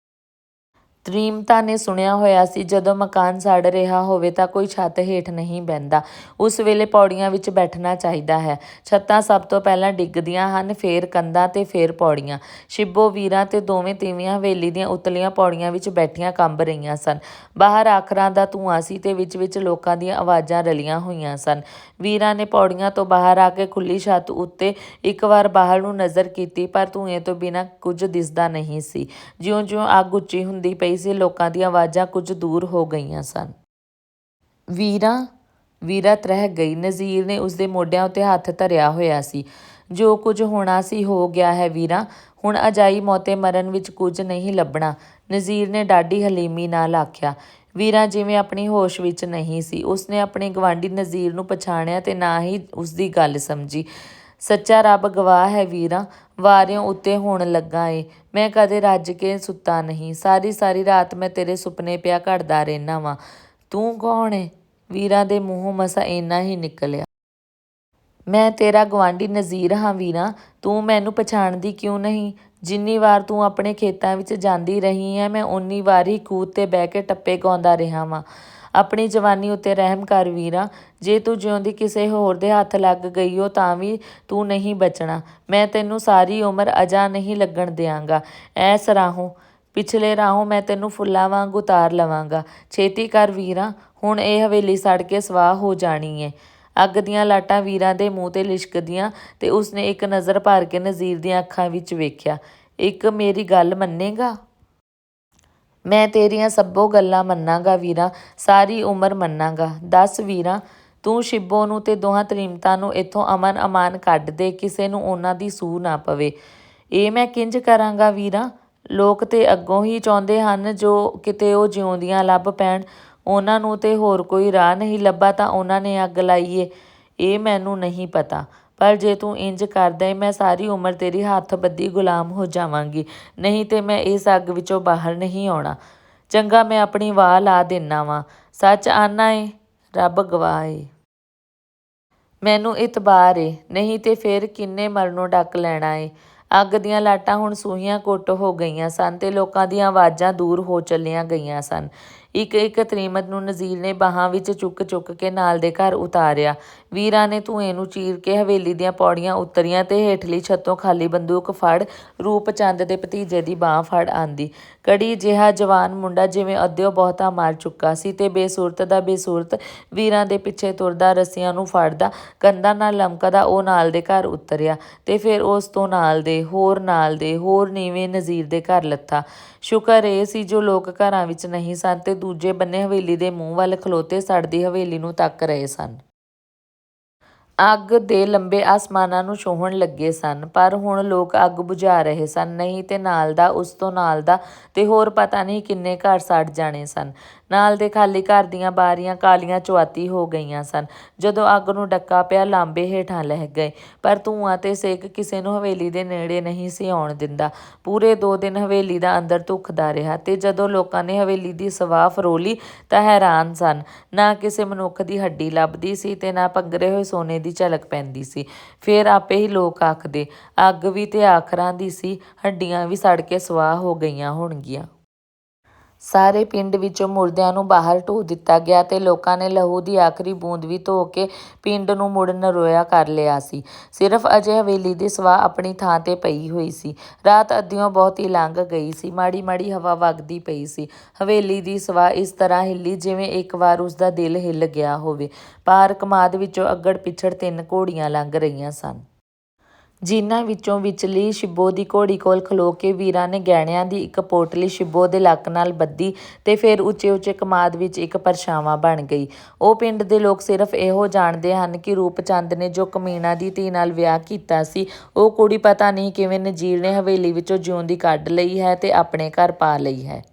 Speaker 1: ਤ੍ਰੀਮਤਾ ਨੇ ਸੁਣਿਆ ਹੋਇਆ ਸੀ, ਜਦੋਂ ਮਕਾਨ ਸੜ ਰਿਹਾ ਹੋਵੇ ਤਾਂ ਕੋਈ ਛੱਤ ਹੇਠ ਨਹੀਂ ਬਹਿੰਦਾ। ਉਸ ਵੇਲੇ ਪੌੜੀਆਂ ਵਿੱਚ ਬੈਠਣਾ ਚਾਹੀਦਾ ਹੈ। ਛੱਤਾਂ ਸਭ ਤੋਂ ਪਹਿਲਾਂ ਡਿੱਗਦੀਆਂ ਹਨ, ਫੇਰ ਕੰਧਾਂ ਤੇ ਫੇਰ ਪੌੜੀਆਂ। ਸ਼ਿੱਬੋ ਵੀਰਾਂ ਤੇ ਦੋਵੇਂ ਤੀਵੀਆਂ ਹਵੇਲੀ ਦੀਆਂ ਉਤਲੀਆਂ ਪੌੜੀਆਂ ਵਿੱਚ ਬੈਠੀਆਂ ਕੰਬ ਰਹੀਆਂ ਸਨ। ਬਾਹਰ ਆਖਰਾਂ ਦਾ ਧੂੰਆਂ ਸੀ ਤੇ ਵਿੱਚ ਵਿੱਚ ਲੋਕਾਂ ਦੀਆਂ ਆਵਾਜ਼ਾਂ ਰਲੀਆਂ ਹੋਈਆਂ ਸਨ। ਵੀਰਾਂ ਨੇ ਪੌੜੀਆਂ ਤੋਂ ਬਾਹਰ ਆ ਕੇ ਖੁੱਲੀ ਛੱਤ ਉੱਤੇ ਇੱਕ ਵਾਰ ਬਾਹਰ ਨੂੰ ਨਜ਼ਰ ਕੀਤੀ, ਪਰ ਧੂਏ ਤੋਂ ਬਿਨਾਂ ਕੁਝ ਦਿਸਦਾ ਨਹੀਂ ਸੀ। ਜਿਉਂ-ਜਿਉਂ ਅੱਗ ਉੱਚੀ ਹੁੰਦੀ ਪਈ ਸੀ, ਲੋਕਾਂ ਦੀਆਂ ਆਵਾਜ਼ਾਂ ਕੁਝ ਦੂਰ ਹੋ ਗਈਆਂ ਸਨ। ਵੀਰਾਂ ਵੀਰਤ ਰਹਿ ਗਈ। ਨਜ਼ੀਰ ਨੇ ਉਸਦੇ ਮੋਢਿਆਂ ਉੱਤੇ ਹੱਥ ਧਰਿਆ ਹੋਇਆ ਸੀ। ਜੋ ਕੁਝ ਹੋਣਾ ਸੀ, ਹੋ ਗਿਆ ਹੈ ਵੀਰਾਂ। ਹੁਣ ਅਜਾਈ ਮੌਤੇ ਮਰਨ ਵਿੱਚ ਕੁਝ ਨਹੀਂ ਲੱਭਣਾ। ਨਜ਼ੀਰ ਨੇ ਡਾਢੀ ਹਲੀਮੀ ਨਾਲ ਆਖਿਆ, ਵੀਰਾਂ ਜਿਵੇਂ ਆਪਣੀ ਹੋਸ਼ ਵਿੱਚ ਨਹੀਂ ਸੀ। ਉਸਨੇ ਆਪਣੇ ਗਵਾਂਢੀ ਨਜ਼ੀਰ ਨੂੰ ਪਛਾਣਿਆ ਤੇ ਨਾ ਹੀ ਉਸਦੀ ਗੱਲ ਸਮਝੀ। ਸੱਚਾ ਰੱਬ ਗਵਾਹ ਹੈ ਵੀਰਾਂ। ਵਾਰਿਓਂ ਉੱਤੇ ਹੋਣ ਲੱਗਾ ਏ। ਮੈਂ ਕਦੇ ਰੱਜ ਕੇ ਸੁੱਤਾ ਨਹੀਂ। ਸਾਰੀ ਸਾਰੀ ਰਾਤ ਮੈਂ ਤੇਰੇ ਸੁਪਨੇ ਪਿਆ ਘੜਦਾ ਰਹਿਣਾ ਵਾਂ। ਤੂੰ ਕੌਣ ਏ? ਵੀਰਾਂ ਦੇ ਮੂੰਹੋਂ ਮਸਾ ਇੰਨਾ ਹੀ ਨਿਕਲਿਆ। ਮੈਂ ਤੇਰਾ ਗਵਾਂਢੀ ਨਜ਼ੀਰ ਹਾਂ ਵੀਰਾਂ। ਤੂੰ ਮੈਨੂੰ ਪਛਾਣਦੀ ਕਿਉਂ ਨਹੀਂ? ਜਿੰਨੀ ਵਾਰ ਤੂੰ ਆਪਣੇ ਖੇਤਾਂ ਵਿੱਚ ਜਾਂਦੀ ਰਹੀ ਹੈ ਮੈਂ ਉਨੀ ਵਾਰ ਹੀ ਖੂਹ ਤੇ ਬਹਿ ਕੇ ਟੱਪੇ ਗਾਉਂਦਾ ਰਿਹਾ ਵਾਂ। ਆਪਣੀ ਜਵਾਨੀ ਉੱਤੇ ਰਹਿਮ ਕਰ ਵੀਰਾਂ, ਜੇ ਤੂੰ ਜਿਉਂਦੀ ਕਿਸੇ ਹੋਰ ਦੇ ਹੱਥ ਲੱਗ ਗਈ ਹੋ ਤਾਂ ਵੀ ਤੂੰ ਨਹੀਂ ਬਚਣਾ। ਮੈਂ ਤੈਨੂੰ ਸਾਰੀ ਉਮਰ ਅਜਾ ਨਹੀਂ ਲੱਗਣ ਦਿਆਂਗਾ। ਐਸ ਰਾਹੋਂ, ਪਿਛਲੇ ਰਾਹੋਂ ਮੈਂ ਤੈਨੂੰ ਫੁੱਲਾਂ ਵਾਂਗ ਉਤਾਰ ਲਵਾਂਗਾ। ਛੇਤੀ ਕਰ ਵੀਰਾਂ, ਹੁਣ ਇਹ ਹਵੇਲੀ ਸੜ ਕੇ ਸਵਾਹ ਹੋ ਜਾਣੀ ਏ। ਅੱਗ ਦੀਆਂ ਲਾਟਾਂ ਵੀਰਾਂ ਦੇ ਮੂੰਹ ਤੇ ਲਿਸ਼ਕਦੀਆਂ ਤੇ ਉਸਨੇ ਇੱਕ ਨਜ਼ਰ ਭਰ ਕੇ ਨਜ਼ੀਰ ਦੀਆਂ ਅੱਖਾਂ ਵਿੱਚ ਵੇਖਿਆ। ਇੱਕ ਮੇਰੀ ਗੱਲ ਮੰਨੇਗਾ? ਮੈਂ ਤੇਰੀਆਂ ਸਭੋ ਗੱਲਾਂ ਮੰਨਾਂਗਾ ਵੀਰਾਂ, ਸਾਰੀ ਉਮਰ ਮੰਨਾਂਗਾ। ਦੱਸ ਵੀਰਾਂ, ਤੂੰ ਸ਼ਿੱਬੋ ਨੂੰ ਤੇ ਦੋਹਾਂ ਤ੍ਰੀਮਤਾਂ ਨੂੰ ਇੱਥੋਂ ਅਮਨ ਅਮਾਨ ਕੱਢ ਦੇ, ਕਿਸੇ ਨੂੰ ਉਹਨਾਂ ਦੀ ਸੂਹ ਨਾ ਪਵੇ। ਇਹ ਮੈਂ ਕਿੰਜ ਕਰਾਂਗਾ ਵੀਰਾਂ? ਲੋਕ ਤੇ ਅੱਗੋਂ ਹੀ ਚਾਹੁੰਦੇ ਹਨ ਜੋ ਕਿਤੇ ਉਹ ਜਿਉਂਦੀਆਂ ਲੱਭ ਪੈਣ। ਉਹਨਾਂ ਨੂੰ ਤੇ ਹੋਰ ਕੋਈ ਰਾਹ ਨਹੀਂ ਲੱਭਾ ਤਾਂ ਉਹਨਾਂ ਨੇ ਅੱਗ ਲਾਈਏ ਇਹ ਮੈਨੂੰ ਨਹੀਂ ਪਤਾ। ਪਰ ਜੇ ਤੂੰ ਇੰਜ ਕਰਦਾ ਏ, ਮੈਂ ਸਾਰੀ ਉਮਰ ਤੇਰੀ ਹੱਥ ਬੱਦੀ ਗੁਲਾਮ ਹੋ ਜਾਵਾਂਗੀ। ਨਹੀਂ ਤੇ ਮੈਂ ਇਸ ਅੱਗ ਵਿੱਚੋਂ ਬਾਹਰ ਨਹੀਂ ਆਉਣਾ। ਚੰਗਾ ਮੈਂ ਆਪਣੀ ਵਾਹ ਲਾ ਦੇਣਾ ਵਾਂ। ਸੱਚ ਆਨਾ ਏ, ਰੱਬ ਗਵਾਹ ਏ। ਮੈਨੂੰ ਇਤਬਾਰ ਏ, ਨਹੀਂ ਤੇ ਫੇਰ ਕਿੰਨੇ ਮਰਨੋਂ ਡੱਕ ਲੈਣਾ ਏ। ਅੱਗ ਦੀਆਂ ਲਾਟਾਂ ਹੁਣ ਸੂਹੀਆਂ ਕੁੱਟ ਹੋ ਗਈਆਂ ਸਨ ਤੇ ਲੋਕਾਂ ਦੀਆਂ ਆਵਾਜ਼ਾਂ ਦੂਰ ਹੋ ਚੱਲੀਆਂ ਗਈਆਂ ਸਨ। ਇੱਕ ਇੱਕ ਤਰੀਮਤ ਨੂੰ ਨਜ਼ੀਰ ਨੇ ਬਾਹਾਂ ਵਿੱਚ ਚੁੱਕ ਚੁੱਕ ਕੇ ਨਾਲ ਦੇ ਘਰ ਉਤਾਰਿਆ। ਵੀਰਾਂ ਨੇ ਧੂਏ ਨੂੰ ਚੀਰ ਕੇ ਹਵੇਲੀ ਦੀਆਂ ਪੌੜੀਆਂ ਉਤਰੀਆਂ ਤੇ ਹੇਠਲੀ ਛੱਤੋਂ ਖਾਲੀ ਬੰਦੂਕ ਫੜ ਰੂਪਚੰਦ ਦੇ ਭਤੀਜੇ ਦੀ ਬਾਹ ਫੜ ਆਂਦੀ। ਕੜੀ ਜਿਹਾ ਜਵਾਨ ਮੁੰਡਾ ਜਿਵੇਂ ਅੱਧਿਓ ਬਹੁਤਾ ਮਾਰ ਚੁੱਕਾ ਸੀ ਤੇ ਬੇਸੁਰਤ ਦਾ ਬੇਸੁਰਤ ਵੀਰਾਂ ਦੇ ਪਿੱਛੇ ਤੁਰਦਾ ਰੱਸੀਆਂ ਨੂੰ ਫੜਦਾ ਕੰਧਾਂ ਨਾਲ ਲਮਕਦਾ ਉਹ ਨਾਲ ਦੇ ਘਰ ਉਤਰਿਆ ਤੇ ਫਿਰ ਉਸ ਤੋਂ ਨਾਲ ਦੇ, ਹੋਰ ਨਾਲ ਦੇ, ਹੋਰ ਨੀਵੇਂ ਨਜ਼ੀਰ ਦੇ ਘਰ ਲੱਥਾ। ਸ਼ੁਕਰ ਇਹ ਸੀ ਜੋ ਲੋਕ ਘਰਾਂ ਵਿੱਚ ਨਹੀਂ ਸਨ ਤੇ ਦੂਜੇ ਬੰਨੇ ਹਵੇਲੀ ਦੇ ਮੂੰਹ ਵੱਲ ਖਲੋਤੇ ਸੜਦੀ ਹਵੇਲੀ ਨੂੰ ਤੱਕ ਰਹੇ ਸਨ। ਅੱਗ ਦੇ ਲੰਬੇ ਆਸਮਾਨਾਂ ਨੂੰ ਛੋਹਣ ਲੱਗੇ ਸਨ, ਪਰ ਹੁਣ ਲੋਕ ਅੱਗ ਬੁਝਾ ਰਹੇ ਸਨ। ਨਹੀਂ ਤੇ ਨਾਲ ਦਾ, ਉਸ ਤੋਂ ਨਾਲ ਦਾ, ਤੇ ਹੋਰ ਪਤਾ ਨਹੀਂ ਕਿੰਨੇ ਘਰ ਸੜ ਜਾਣੇ ਸਨ। ਨਾਲ ਦੇ ਖਾਲੀ ਘਰ ਦੀਆਂ ਬਾਰੀਆਂ ਕਾਲੀਆਂ ਚੁਆਤੀ ਹੋ ਗਈਆਂ ਸਨ। ਜਦੋਂ ਅੱਗ ਨੂੰ ਡੱਕਾ ਪਿਆ, ਲਾਂਬੇ ਹੇਠਾਂ ਲਹਿ ਗਏ। ਪਰ ਧੂਆਂ ਤੇ ਸੇਕ ਕਿਸੇ ਨੂੰ ਹਵੇਲੀ ਦੇ ਨੇੜੇ ਨਹੀਂ ਸੀ ਆਉਣ ਦਿੰਦਾ। ਪੂਰੇ 2 ਦਿਨ ਹਵੇਲੀ ਦਾ ਅੰਦਰ ਧੁਖਦਾ ਰਿਹਾ ਤੇ ਜਦੋਂ ਲੋਕਾਂ ਨੇ ਹਵੇਲੀ ਦੀ ਸਵਾਹ ਫਰੋਲੀ ਤਾਂ ਹੈਰਾਨ ਸਨ। ਨਾ ਕਿਸੇ ਮਨੁੱਖ ਦੀ ਹੱਡੀ ਲੱਭਦੀ ਸੀ ਤੇ ਨਾ ਪੰਗਰੇ ਹੋਏ ਸੋਨੇ ਦੀ ਝਲਕ ਪੈਂਦੀ ਸੀ। ਫਿਰ ਆਪੇ ਹੀ ਲੋਕ ਆਖਦੇ, ਅੱਗ ਵੀ ਤੇ ਆਖਰਾਂ ਦੀ ਸੀ, ਹੱਡੀਆਂ ਵੀ ਸੜ ਕੇ ਸਵਾਹ ਹੋ ਗਈਆਂ ਹੋਣਗੀਆਂ। ਸਾਰੇ ਪਿੰਡ ਵਿੱਚੋਂ ਮੁਰਦਿਆਂ ਨੂੰ ਬਾਹਰ ਢੋਹ ਦਿੱਤਾ ਗਿਆ ਤੇ ਲੋਕਾਂ ਨੇ ਲਹੂ ਦੀ ਆਖਰੀ ਬੂੰਦ ਵੀ ਧੋ ਕੇ ਪਿੰਡ ਨੂੰ ਮੁੜ ਨਰੋਇਆ ਕਰ ਲਿਆ ਸੀ। ਸਿਰਫ ਅਜੇ ਹਵੇਲੀ ਦੀ ਸਵਾਹ ਆਪਣੀ ਥਾਂ ਤੇ ਪਈ ਹੋਈ ਸੀ। ਰਾਤ ਅੱਧਿਓਂ ਬਹੁਤੀ ਲੰਘ ਗਈ ਸੀ। ਮਾੜੀ ਮਾੜੀ ਹਵਾ ਵਗਦੀ ਪਈ ਸੀ। ਹਵੇਲੀ ਦੀ ਸਵਾਹ ਇਸ ਤਰ੍ਹਾਂ ਹਿੱਲੀ ਜਿਵੇਂ ਇੱਕ ਵਾਰ ਉਸਦਾ ਦਿਲ ਹਿੱਲ ਗਿਆ ਹੋਵੇ। ਪਾਰ ਕਮਾਦ ਵਿੱਚੋਂ ਅੱਗੜ ਪਿੱਛੜ ਤਿੰਨ ਘੋੜੀਆਂ ਲੰਘ ਰਹੀਆਂ ਸਨ। ਜਿਨ੍ਹਾਂ ਵਿੱਚੋਂ ਵਿਚਲੀ ਸ਼ਿੱਬੋ ਦੀ ਘੋੜੀ ਕੋਲ ਖਲੋ ਕੇ ਵੀਰਾਂ ਨੇ ਗਹਿਣਿਆਂ ਦੀ ਇੱਕ ਪੋਟਲੀ ਸ਼ਿੱਬੋ ਦੇ ਲੱਕ ਨਾਲ ਬੱਧੀ ਤੇ ਫਿਰ ਉੱਚੇ ਉੱਚੇ ਕਮਾਦ ਵਿੱਚ ਇੱਕ ਪਰਛਾਵਾਂ ਬਣ ਗਈ। ਉਹ ਪਿੰਡ ਦੇ ਲੋਕ ਸਿਰਫ ਇਹੋ ਜਾਣਦੇ ਹਨ ਕਿ ਰੂਪਚੰਦ ਨੇ ਜੋ ਕਮੀਣਾ ਦੀ ਧੀ ਨਾਲ ਵਿਆਹ ਕੀਤਾ ਸੀ, ਉਹ ਕੁੜੀ ਪਤਾ ਨਹੀਂ ਕਿਵੇਂ ਨਜ਼ੀਰ ਨੇ ਹਵੇਲੀ ਵਿੱਚੋਂ ਜਿਉਂਦੀ ਕੱਢ ਲਈ ਹੈ ਤੇ ਆਪਣੇ ਘਰ ਪਾ ਲਈ ਹੈ।